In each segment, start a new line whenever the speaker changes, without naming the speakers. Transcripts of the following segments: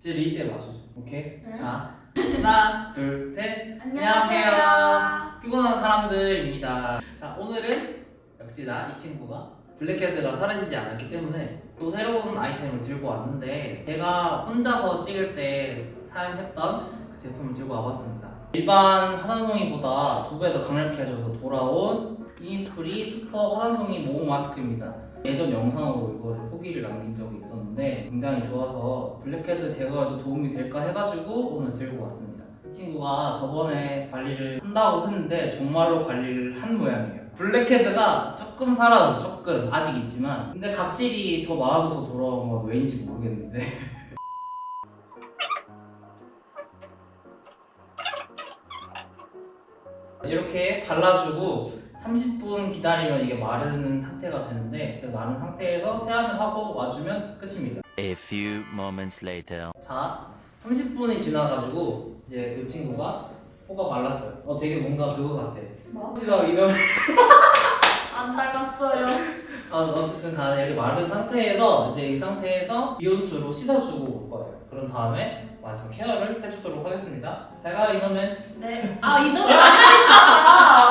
이제 리때 맞춰줘. 오케이.
네.
자 하나 둘 셋.
안녕하세요.
피곤한 사람들입니다. 자 오늘은 역시나 이 친구가 블랙헤드가 사라지지 않았기 때문에 또 새로운 아이템을 들고 왔는데 제가 혼자서 찍을 때 사용했던 그 제품을 들고 와봤습니다. 일반 화산송이보다 두 배 더 강력해 져서 돌아온 이니스프리 슈퍼 화산송이 모공 마스크입니다. 예전 영상으로 이거를 후기를 남긴 적이 있었는데 굉장히 좋아서 블랙헤드 제거에도 도움이 될까 해가지고 오늘 들고 왔습니다. 이 친구가 저번에 관리를 한다고 했는데 정말로 관리를 한 모양이에요. 블랙헤드가 조금 살아서 조금 아직 있지만 근데 각질이 더 많아져서 돌아온 건 왜인지 모르겠는데 이렇게 발라주고 30분 기다리면 이게 마르는 상태가 되는데 그 마른 상태에서 세안을 하고 와주면 끝입니다.
A few moments later.
자, 30분이 지나가지고 이제 이 친구가 코가 말랐어요. 어, 되게 뭔가 그거 같아.
뭐?
지가 이런
안 닮았어요.
어, 어쨌든 간에 이렇게 마른 상태에서 이제 이 상태에서 이온수로 씻어주고 올 거예요. 그런 다음에 마지막 케어를 해주도록 하겠습니다. 제가 이놈은
네. 아 이놈 아니니까.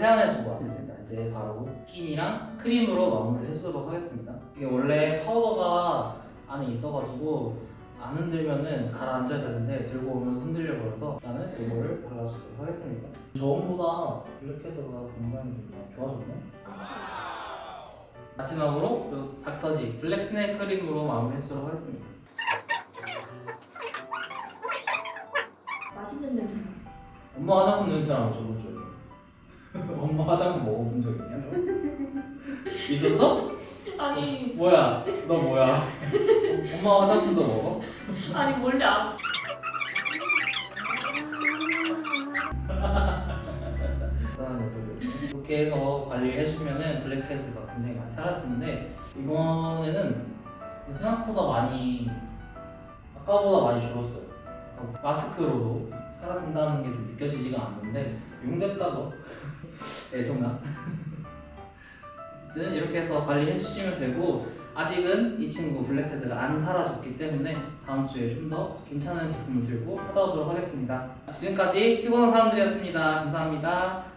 세안해주고 왔습니다. 이제 바로 스킨이랑 크림으로 마무리 해주도록 하겠습니다. 이게 원래 파우더가 안에 있어가지고 안 흔들면은 가라앉아야 되는데 들고 오면 흔들려 버려서 일단은 이거를 발라주도록 하겠습니다. 저번보다 블랙헤드가 굉장히 좀 좋아졌네. 마지막으로 그 닥터지 블랙 스네일 크림으로 마무리 해주도록 하겠습니다.
맛있는 냄새.
엄마 화장품 냄새랑 저번 주에 엄마 화장품 먹어본 적 있냐? 너? 있었어?
아니
뭐야? 너 뭐야? 엄마 화장품도 먹어?
아니 몰래 안.
대단한 녀석이었네. 이렇게 해서 관리를 해주면은 블랙헤드가 굉장히 많이 사라지는데 이번에는 생각보다 많이 아까보다 많이 줄었어요. 마스크로도 사라진다는 게 좀 느껴지지가 않는데 용됐다 너 애송아. 어쨌든 이렇게 해서 관리해 주시면 되고 아직은 이 친구 블랙헤드가 안 사라졌기 때문에 다음 주에 좀 더 괜찮은 제품을 들고 찾아오도록 하겠습니다. 지금까지 피곤한 사람들이었습니다. 감사합니다.